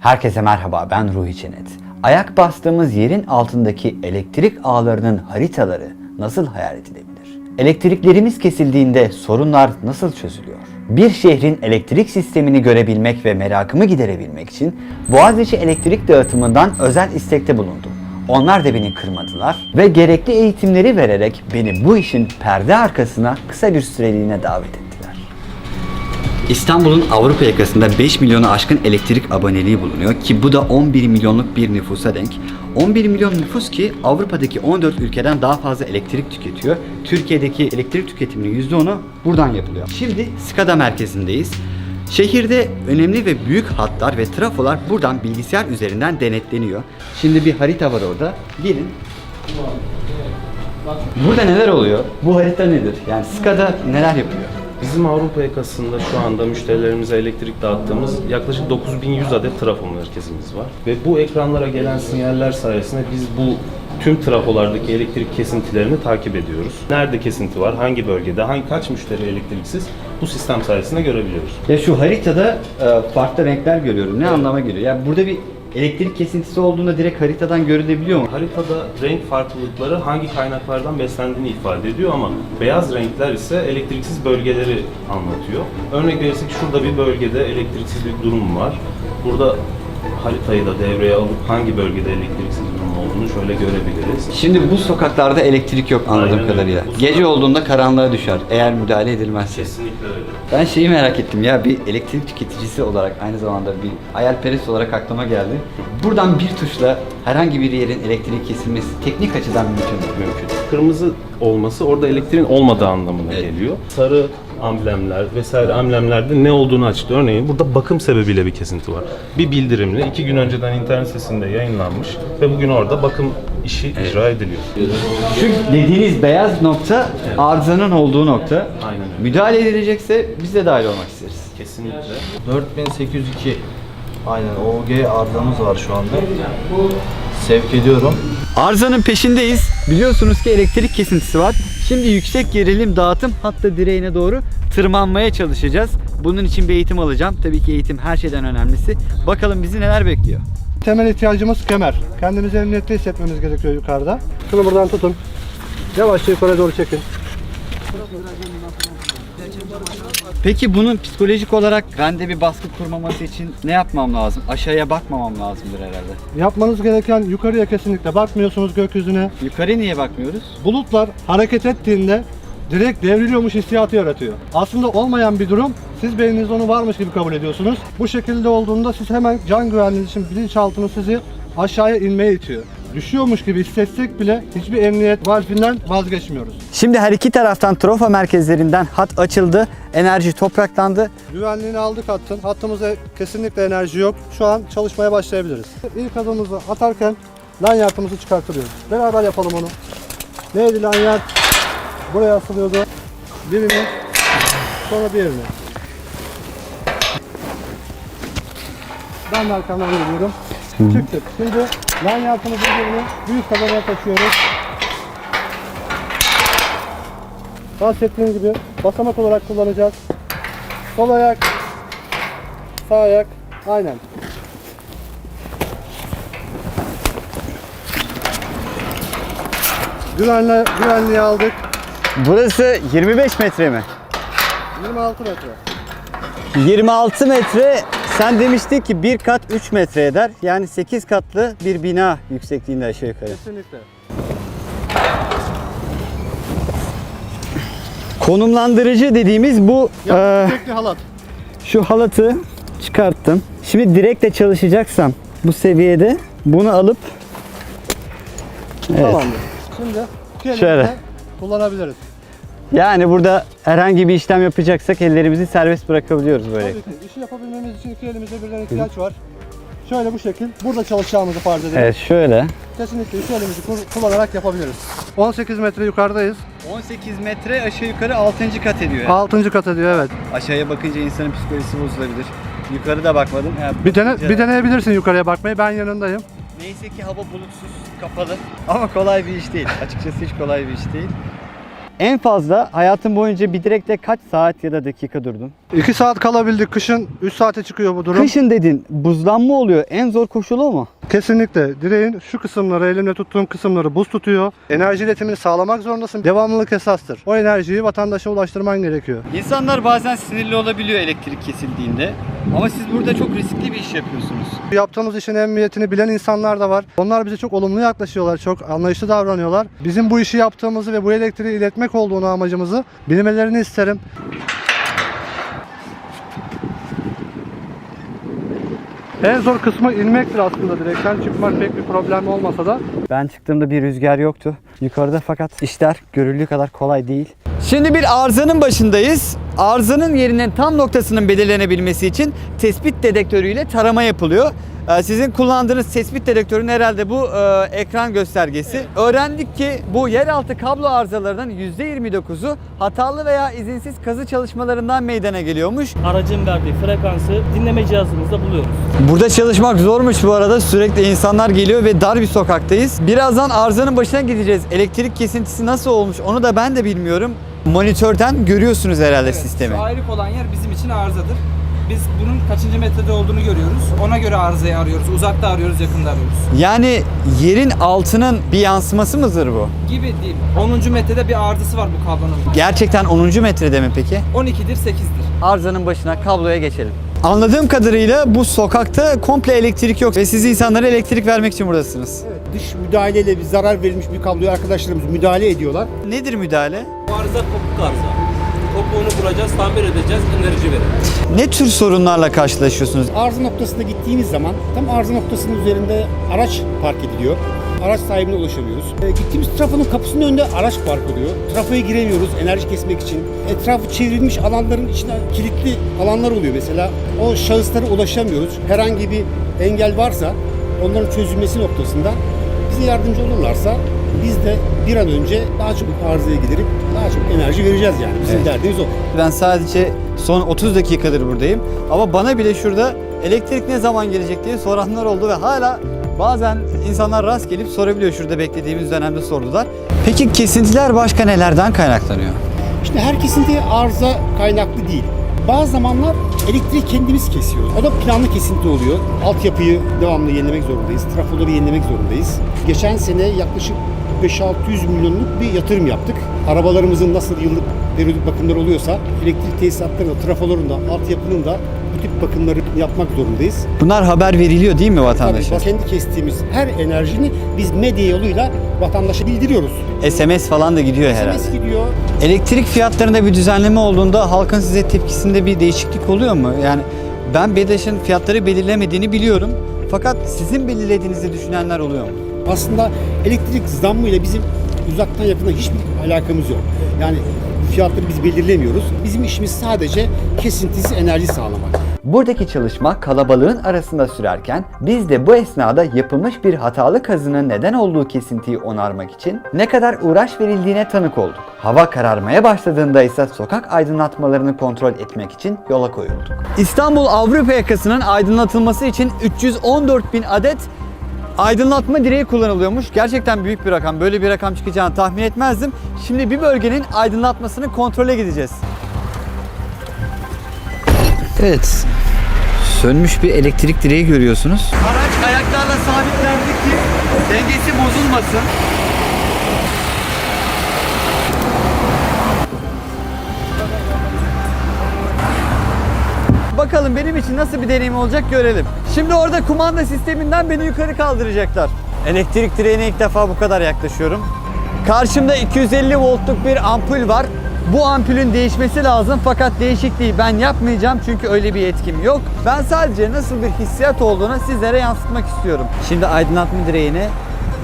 Herkese merhaba ben Ruhi Çenet. Ayak bastığımız yerin altındaki elektrik ağlarının haritaları nasıl hayal edilebilir? Elektriklerimiz kesildiğinde sorunlar nasıl çözülüyor? Bir şehrin elektrik sistemini görebilmek ve merakımı giderebilmek için Boğaziçi Elektrik Dağıtımından özel istekte bulundum. Onlar da beni kırmadılar ve gerekli eğitimleri vererek beni bu işin perde arkasına kısa bir süreliğine davet ettiler. İstanbul'un Avrupa yakasında 5 milyonu aşkın elektrik aboneliği bulunuyor ki bu da 11 milyonluk bir nüfusa denk. 11 milyon nüfus ki Avrupa'daki 14 ülkeden daha fazla elektrik tüketiyor. Türkiye'deki elektrik tüketiminin %10'u buradan yapılıyor. Şimdi SKADA merkezindeyiz. Şehirde önemli ve büyük hatlar ve trafolar buradan bilgisayar üzerinden denetleniyor. Şimdi bir harita var orada. Gelin. Burada neler oluyor? Bu harita nedir? Yani SKADA neler yapıyor? Bizim Avrupa yakasında şu anda müşterilerimize elektrik dağıttığımız yaklaşık 9100 adet trafo merkezimiz var. Ve bu ekranlara gelen sinyaller sayesinde biz bu tüm trafolardaki elektrik kesintilerini takip ediyoruz. Nerede kesinti var, hangi bölgede, hangi kaç müşteri elektriksiz bu sistem sayesinde görebiliyoruz. Ya şu haritada e, farklı renkler görüyorum. Ne anlama geliyor? Ya burada bir elektrik kesintisi olduğunda direkt haritadan görülebiliyor mu? Haritada renk farklılıkları hangi kaynaklardan beslendiğini ifade ediyor ama beyaz renkler ise elektriksiz bölgeleri anlatıyor. Örnek verirsek şurada bir bölgede elektriksiz bir durum var. Burada haritayı da devreye alıp hangi bölgede elektriksiz olduğunu şöyle görebiliriz. Şimdi bu sokaklarda elektrik yok anladığım Aynen öyle. kadarıyla. Bu Gece sokak- olduğunda karanlığa düşer eğer müdahale edilmezse. Kesinlikle öyle. Ben şeyi merak ettim ya bir elektrik tüketicisi olarak aynı zamanda bir hayalperest olarak aklıma geldi. Buradan bir tuşla herhangi bir yerin elektriği kesilmesi teknik açıdan mümkün mümkün. Kırmızı olması orada elektriğin olmadığı anlamına Evet. geliyor. Sarı amblemler vesaire amblemlerde ne olduğunu açıklıyor. Örneğin burada bakım sebebiyle bir kesinti var. Bir bildirimle iki gün önceden internet sitesinde yayınlanmış ve bugün orada bakım işi icra ediliyor. Şu dediğiniz beyaz nokta arızanın olduğu nokta. Aynen öyle. Müdahale edilecekse biz de dahil olmak isteriz. Kesinlikle. 4802 Aynen OG arızamız var şu anda. Sevk ediyorum. Arızanın peşindeyiz. Biliyorsunuz ki elektrik kesintisi var. Şimdi yüksek gerilim dağıtım hatta direğine doğru tırmanmaya çalışacağız. Bunun için bir eğitim alacağım. Tabii ki eğitim her şeyden önemlisi. Bakalım bizi neler bekliyor. Temel ihtiyacımız kemer. Kendimizi emniyette hissetmemiz gerekiyor yukarıda. Şunu buradan tutun. Yavaşça yukarı doğru çekin. Peki bunun psikolojik olarak bende bir baskı kurmaması için ne yapmam lazım? Aşağıya bakmamam lazımdır herhalde. Yapmanız gereken yukarıya kesinlikle bakmıyorsunuz gökyüzüne. Yukarı niye bakmıyoruz? Bulutlar hareket ettiğinde direkt devriliyormuş hissiyatı yaratıyor. Aslında olmayan bir durum. Siz beyninizde onu varmış gibi kabul ediyorsunuz. Bu şekilde olduğunda siz hemen can güvenliğiniz için bilinçaltınız sizi aşağıya inmeye itiyor. Düşüyormuş gibi hissetsek bile hiçbir emniyet valfinden vazgeçmiyoruz. Şimdi her iki taraftan trofa merkezlerinden hat açıldı. Enerji topraklandı. Güvenliğini aldık hattın. Hattımızda kesinlikle enerji yok. Şu an çalışmaya başlayabiliriz. İlk adımımızı atarken lanyardımızı çıkartıyoruz. Beraber yapalım onu. Neydi lanyard? Buraya asılıyordu. Birini, sonra diğerini. Ben de arkamdan geliyorum. Çıktık. Şimdi lanyardımızın birini büyük tabelaya taşıyoruz. Bahsettiğim gibi basamak olarak kullanacağız. Sol ayak, sağ ayak, aynen. Güvenli, güvenliği aldık. Burası 25 metre mi? 26 metre. 26 metre sen demiştin ki bir kat 3 metre eder. Yani 8 katlı bir bina yüksekliğinde aşağı yukarı. Kesinlikle. Konumlandırıcı dediğimiz bu Ya, tekli halat. şu halatı çıkarttım. Şimdi direkle çalışacaksam bu seviyede bunu alıp Evet. Tamamdır. Şimdi iki elimizle Şöyle. kullanabiliriz. Yani burada herhangi bir işlem yapacaksak ellerimizi serbest bırakabiliyoruz böyle. Tabii ki işi yapabilmemiz için iki elimizde birden ihtiyaç var. Şöyle bu şekil. Burada çalışacağımızı farz edelim. Evet şöyle. Kesinlikle iki elimizi kur- kullanarak yapabiliriz. 18 metre yukarıdayız. 18 metre aşağı yukarı 6. kat ediyor. 6. kat ediyor evet. Aşağıya bakınca insanın psikolojisi bozulabilir. Yukarı da bakmadım. Yani Bir, dene, bakınca- bir deneyebilirsin yukarıya bakmayı. Ben yanındayım. Neyse ki hava bulutsuz, kapalı. Ama kolay bir iş değil. Açıkçası hiç kolay bir iş değil. En fazla hayatın boyunca bir direkte kaç saat ya da dakika durdun? 2 saat kalabildik. Kışın 3 saate çıkıyor bu durum. Kışın dedin buzlanma oluyor. En zor koşulu o mu? Kesinlikle. Direğin şu kısımları, elimle tuttuğum kısımları buz tutuyor. Enerji iletimini sağlamak zorundasın. Devamlılık esastır. O enerjiyi vatandaşa ulaştırman gerekiyor. İnsanlar bazen sinirli olabiliyor elektrik kesildiğinde. Ama siz burada çok riskli bir iş yapıyorsunuz. Yaptığımız işin emniyetini bilen insanlar da var. Onlar bize çok olumlu yaklaşıyorlar, çok anlayışlı davranıyorlar. Bizim bu işi yaptığımızı ve bu elektriği iletmek olduğunu amacımızı bilmelerini isterim. En zor kısmı inmektir aslında direkten çıkmak pek bir problem olmasa da. Ben çıktığımda bir rüzgar yoktu. Yukarıda fakat işler görüldüğü kadar kolay değil. Şimdi bir arızanın başındayız. Arızanın yerinin tam noktasının belirlenebilmesi için tespit dedektörüyle tarama yapılıyor. Ee, Sizin kullandığınız tespit dedektörünün herhalde bu e, ekran göstergesi. Öğrendik ki bu yeraltı kablo arızalarının %29'u hatalı veya izinsiz kazı çalışmalarından meydana geliyormuş. aracın verdiği frekansı dinleme cihazımızda buluyoruz. Burada çalışmak zormuş bu arada. Sürekli insanlar geliyor ve dar bir sokaktayız. Birazdan arızanın başına gideceğiz. Elektrik kesintisi nasıl olmuş onu da ben de bilmiyorum. Monitörden görüyorsunuz herhalde Evet, sistemi. Şu ayrık olan yer bizim için arızadır. Biz bunun kaçıncı metrede olduğunu görüyoruz. Ona göre arızayı arıyoruz. Uzakta arıyoruz, yakında arıyoruz. Yani yerin altının bir yansıması mıdır bu? Gibi değil. 10. metrede bir arızası var bu kablonun. Gerçekten 10. metrede mi peki? 12'dir, 8'dir. Arızanın başına kabloya geçelim. Anladığım kadarıyla bu sokakta komple elektrik yok ve siz insanlara elektrik vermek için buradasınız. dış müdahaleyle bir zarar verilmiş bir kabloya arkadaşlarımız müdahale ediyorlar. Nedir müdahale? Arıza kopuk arıza. Kopuğunu kuracağız, tamir edeceğiz, enerji vereceğiz. Ne tür sorunlarla karşılaşıyorsunuz? Arıza noktasına gittiğimiz zaman tam arıza noktasının üzerinde araç park ediliyor. Araç sahibine ulaşamıyoruz. E, gittiğimiz trafonun kapısının önünde araç park oluyor. Trafoya giremiyoruz enerji kesmek için. Etrafı çevrilmiş alanların içinde kilitli alanlar oluyor mesela. O şahıslara ulaşamıyoruz. Herhangi bir engel varsa onların çözülmesi noktasında bize yardımcı olurlarsa biz de bir an önce daha çok arızaya giderip daha çok enerji vereceğiz yani. Bizim Evet. derdimiz o. Ben sadece son 30 dakikadır buradayım. Ama bana bile şurada elektrik ne zaman gelecek diye soranlar oldu ve hala bazen insanlar rast gelip sorabiliyor. Şurada beklediğimiz dönemde sordular. Peki kesintiler başka nelerden kaynaklanıyor? İşte her kesinti arıza kaynaklı değil. Bazı zamanlar elektriği kendimiz kesiyoruz. O da planlı kesinti oluyor. Altyapıyı devamlı yenilemek zorundayız. Trafoları yenilemek zorundayız. Geçen sene yaklaşık 5-600 milyonluk bir yatırım yaptık. Arabalarımızın nasıl yıllık periyodik bakımları oluyorsa elektrik tesisatlarının, trafoların da, altyapının da bu tip bakımları yapmak zorundayız. Bunlar haber veriliyor değil mi Tabii vatandaşa? kendi kestiğimiz her enerjini biz medya yoluyla vatandaşa bildiriyoruz. SMS falan da gidiyor herhalde. SMS gidiyor, Elektrik fiyatlarında bir düzenleme olduğunda halkın size tepkisinde bir değişiklik oluyor mu? Yani ben BEDAŞ'ın fiyatları belirlemediğini biliyorum. Fakat sizin belirlediğinizi düşünenler oluyor mu? Aslında elektrik zammı ile bizim uzaktan yakından hiçbir alakamız yok. Yani fiyatları biz belirlemiyoruz. Bizim işimiz sadece kesintisiz enerji sağlamak. Buradaki çalışma kalabalığın arasında sürerken biz de bu esnada yapılmış bir hatalı kazının neden olduğu kesintiyi onarmak için ne kadar uğraş verildiğine tanık olduk. Hava kararmaya başladığında ise sokak aydınlatmalarını kontrol etmek için yola koyulduk. İstanbul Avrupa yakasının aydınlatılması için 314 bin adet aydınlatma direği kullanılıyormuş. Gerçekten büyük bir rakam. Böyle bir rakam çıkacağını tahmin etmezdim. Şimdi bir bölgenin aydınlatmasını kontrole gideceğiz. Evet. Sönmüş bir elektrik direği görüyorsunuz. Araç ayaklarla sabitlendi ki dengesi bozulmasın. Bakalım benim için nasıl bir deneyim olacak görelim. Şimdi orada kumanda sisteminden beni yukarı kaldıracaklar. Elektrik direğine ilk defa bu kadar yaklaşıyorum. Karşımda 250 voltluk bir ampul var. Bu ampulün değişmesi lazım fakat değişik değil. Ben yapmayacağım çünkü öyle bir yetkim yok. Ben sadece nasıl bir hissiyat olduğunu sizlere yansıtmak istiyorum. Şimdi aydınlatma direğine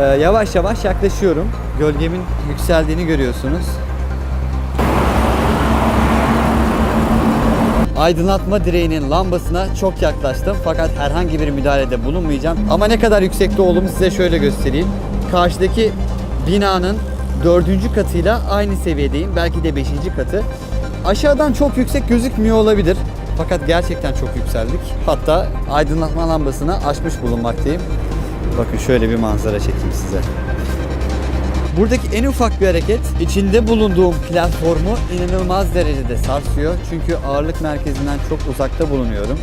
e, yavaş yavaş yaklaşıyorum. Gölgemin yükseldiğini görüyorsunuz. Aydınlatma direğinin lambasına çok yaklaştım fakat herhangi bir müdahalede bulunmayacağım. Ama ne kadar yüksekte olduğumu size şöyle göstereyim. Karşıdaki binanın dördüncü katıyla aynı seviyedeyim. Belki de beşinci katı. Aşağıdan çok yüksek gözükmüyor olabilir. Fakat gerçekten çok yükseldik. Hatta aydınlatma lambasını açmış bulunmaktayım. Bakın şöyle bir manzara çekeyim size. Buradaki en ufak bir hareket içinde bulunduğum platformu inanılmaz derecede sarsıyor. Çünkü ağırlık merkezinden çok uzakta bulunuyorum.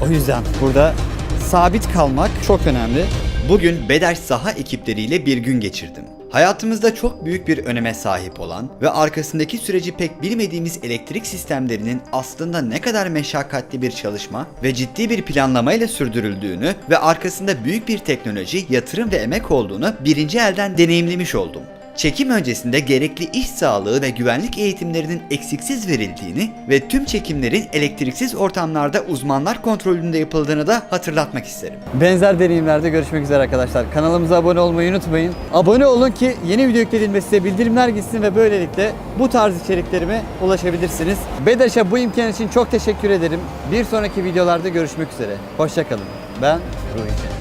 O yüzden burada sabit kalmak çok önemli. Bugün Bedaş Saha ekipleriyle bir gün geçirdim. Hayatımızda çok büyük bir öneme sahip olan ve arkasındaki süreci pek bilmediğimiz elektrik sistemlerinin aslında ne kadar meşakkatli bir çalışma ve ciddi bir planlamayla sürdürüldüğünü ve arkasında büyük bir teknoloji, yatırım ve emek olduğunu birinci elden deneyimlemiş oldum. Çekim öncesinde gerekli iş sağlığı ve güvenlik eğitimlerinin eksiksiz verildiğini ve tüm çekimlerin elektriksiz ortamlarda uzmanlar kontrolünde yapıldığını da hatırlatmak isterim. Benzer deneyimlerde görüşmek üzere arkadaşlar. Kanalımıza abone olmayı unutmayın. Abone olun ki yeni video yüklediğimde size bildirimler gitsin ve böylelikle bu tarz içeriklerime ulaşabilirsiniz. Bedaş'a bu imkan için çok teşekkür ederim. Bir sonraki videolarda görüşmek üzere. Hoşçakalın. Ben Ruhi.